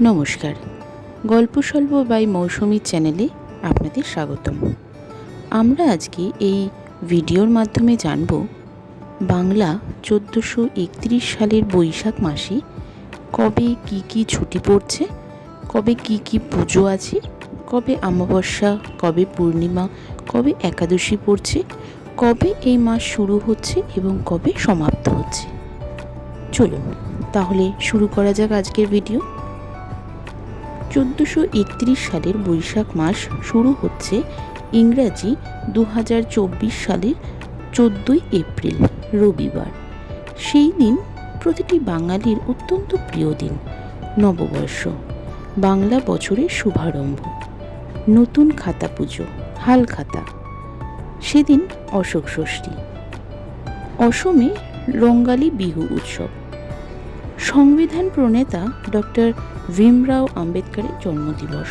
নমস্কার। গল্প স্বল্প বাই মৌসুমী চ্যানেলে আপনাদের স্বাগতম। আমরা আজকে এই ভিডিওর মাধ্যমে জানব বাংলা চোদ্দোশো একত্রিশ সালের বৈশাখ মাসে কবে কি কি ছুটি পড়ছে, কবে কি কি পুজো আছে, কবে অমাবস্যা, কবে পূর্ণিমা, কবে একাদশী পড়ছে, কবে এই মাস শুরু হচ্ছে এবং কবে সমাপ্ত হচ্ছে। চলুন, তাহলে শুরু করা যাক আজকের ভিডিও। চোদ্দোশো একত্রিশ সালের বৈশাখ মাস শুরু হচ্ছে ইংরাজি দু হাজার চব্বিশ সালের চোদ্দোই এপ্রিল, রবিবার। সেই দিন প্রতিটি বাঙালির অত্যন্ত প্রিয় দিন, নববর্ষ। বাংলা বছরের শুভারম্ভ। নতুন খাতা পুজো, হাল খাতা। সেদিন অশোক ষষ্ঠী। অসমে রঙ্গালী বিহু উৎসব। সংবিধান প্রণেতা ডক্টর ভীমরাও আম্বেদকরের জন্মদিবস।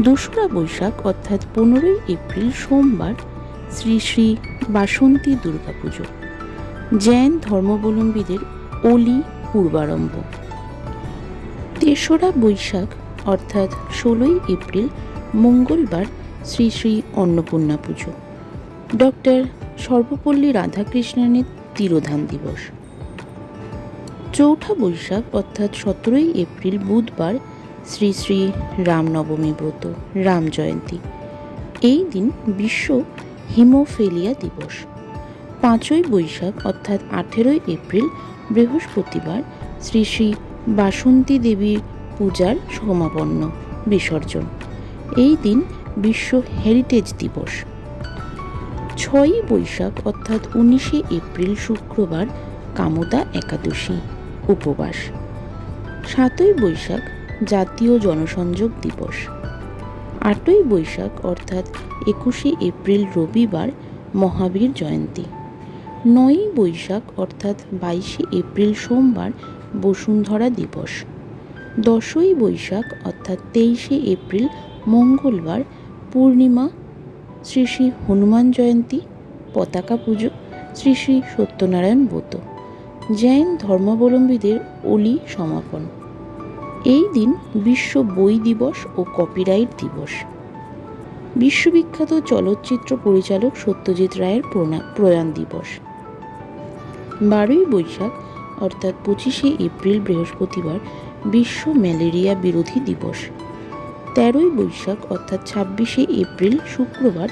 দোসরা বৈশাখ, অর্থাৎ পনেরোই এপ্রিল, সোমবার, শ্রী শ্রী বাসন্তী দুর্গাপুজো। জৈন ধর্মাবলম্বীদের অলি পূর্বারম্ভ। তেসরা বৈশাখ, অর্থাৎ ষোলোই এপ্রিল, মঙ্গলবার, শ্রী শ্রী অন্নপূর্ণা পুজো। ডক্টর সর্বপল্লী রাধাকৃষ্ণনের তিরোধান দিবস। চৌঠা বৈশাখ, অর্থাৎ সতেরোই এপ্রিল বুধবার শ্রী শ্রী রামনবমী ব্রত, রাম জয়ন্তী। এই দিন বিশ্ব হিমোফেলিয়া দিবস। পাঁচই বৈশাখ, অর্থাৎ আঠেরোই এপ্রিল, বৃহস্পতিবার শ্রী শ্রী বাসন্তী দেবীর পূজার সমাপন্ন বিসর্জন। এই দিন বিশ্ব হেরিটেজ দিবস। ছয়ই বৈশাখ, অর্থাৎ উনিশে এপ্রিল, শুক্রবার কামদা একাদশী। উপবাস। সাতই বৈশাখ জাতীয় জনসংযোগ দিবস। আটই বৈশাখ অর্থাৎ একুশে এপ্রিল রবিবার মহাবীর জয়ন্তী। নয়ই বৈশাখ অর্থাৎ বাইশে এপ্রিল সোমবার বসুন্ধরা দিবস। দশই বৈশাখ অর্থাৎ তেইশে এপ্রিল মঙ্গলবার পূর্ণিমা, শ্রী শ্রী হনুমান জয়ন্তী, পতাকা পুজো, শ্রী শ্রী সত্যনারায়ণ ব্রত। জৈন ধর্মাবলম্বীদের অলি সমাপন এই দিন বিশ্ব বই দিবস ও কপিরাইট দিবস। বিশ্ববিখ্যাত চলচ্চিত্র পরিচালক সত্যজিৎ রায়ের প্রয়াণ দিবস। বারোই বৈশাখ, অর্থাৎ পঁচিশে এপ্রিল বৃহস্পতিবার, বিশ্ব ম্যালেরিয়া বিরোধী দিবস। তেরোই বৈশাখ, অর্থাৎ ছাব্বিশে এপ্রিল, শুক্রবার,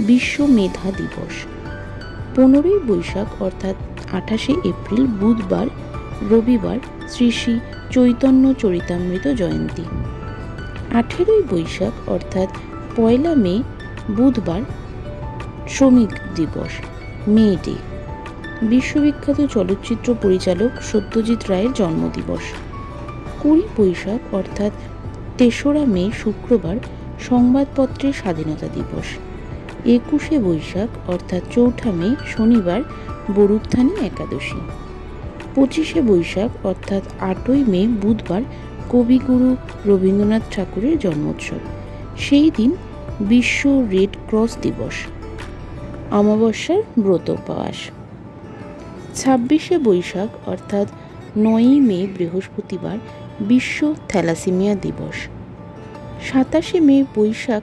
বিশ্ব মেধা দিবস। পনেরোই বৈশাখ, অর্থাৎ আঠাশে এপ্রিল, বুধবার, রবিবার শ্রী শ্রী চৈতন্য চরিতামৃত জয়ন্তী। আঠেরোই বৈশাখ, অর্থাৎ পয়লা মে, বুধবার শ্রমিক দিবস, মে ডে। বিশ্ববিখ্যাত চলচ্চিত্র পরিচালক সত্যজিৎ রায়ের জন্মদিবস। কুড়ি বৈশাখ, অর্থাৎ তেসরা মে, শুক্রবার সংবাদপত্রের স্বাধীনতা দিবস। একুশে বৈশাখ, অর্থাৎ চৌঠা মে, শনিবার, বরুত্থানী একাদশী। পঁচিশে বৈশাখ, অর্থাৎ আটই মে, বুধবার, কবিগুরু রবীন্দ্রনাথ ঠাকুরের জন্মোৎসব। সেই দিন বিশ্ব রেড ক্রস দিবস, অমাবস্যার ব্রত উপবাস। ছাব্বিশে বৈশাখ, অর্থাৎ নয়ই মে, বৃহস্পতিবার, বিশ্ব থ্যালাসেমিয়া দিবস। সাতাশে মে, বৈশাখ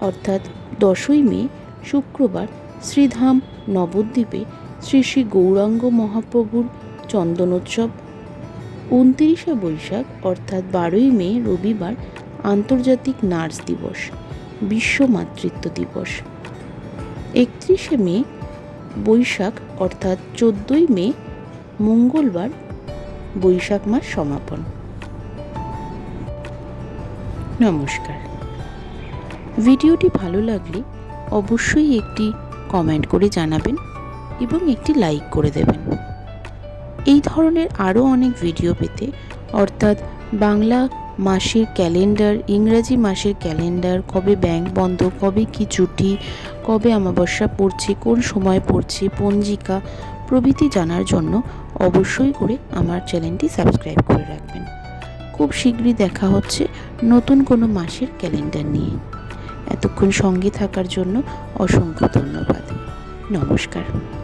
অর্থাৎ দশই মে, শুক্রবার, শ্রীধাম নবদ্বীপে শ্রী শ্রী গৌরাঙ্গ মহাপ্রভুর চন্দনোৎসব। উনত্রিশে বৈশাখ, অর্থাৎ বারোই মে, রবিবার, আন্তর্জাতিক নার্স দিবস, বিশ্ব মাতৃত্ব দিবস। একত্রিশে মে, বৈশাখ, অর্থাৎ চোদ্দই মে, মঙ্গলবার, বৈশাখ মাস সমাপন। নমস্কার। ভিডিওটি ভালো লাগলে অবশ্যই একটি কমেন্ট করে জানাবেন এবং একটি লাইক করে দেবেন। এই ধরনের আরও অনেক ভিডিও পেতে অর্থাৎ বাংলা মাসের ক্যালেন্ডার ইংরাজি মাসের ক্যালেন্ডার কবে ব্যাংক বন্ধ, কবে কি ছুটি, কবে অমাবস্যা পড়ছে, কোন সময় পড়ছে, পঞ্জিকা প্রভৃতি জানার জন্য অবশ্যই করে আমার চ্যানেলটি সাবস্ক্রাইব করে রাখবেন। খুব শীঘ্রই দেখা হচ্ছে নতুন কোনো মাসের ক্যালেন্ডার নিয়ে। এতক্ষণ সঙ্গে থাকার জন্য অসংখ্য ধন্যবাদ। নমস্কার।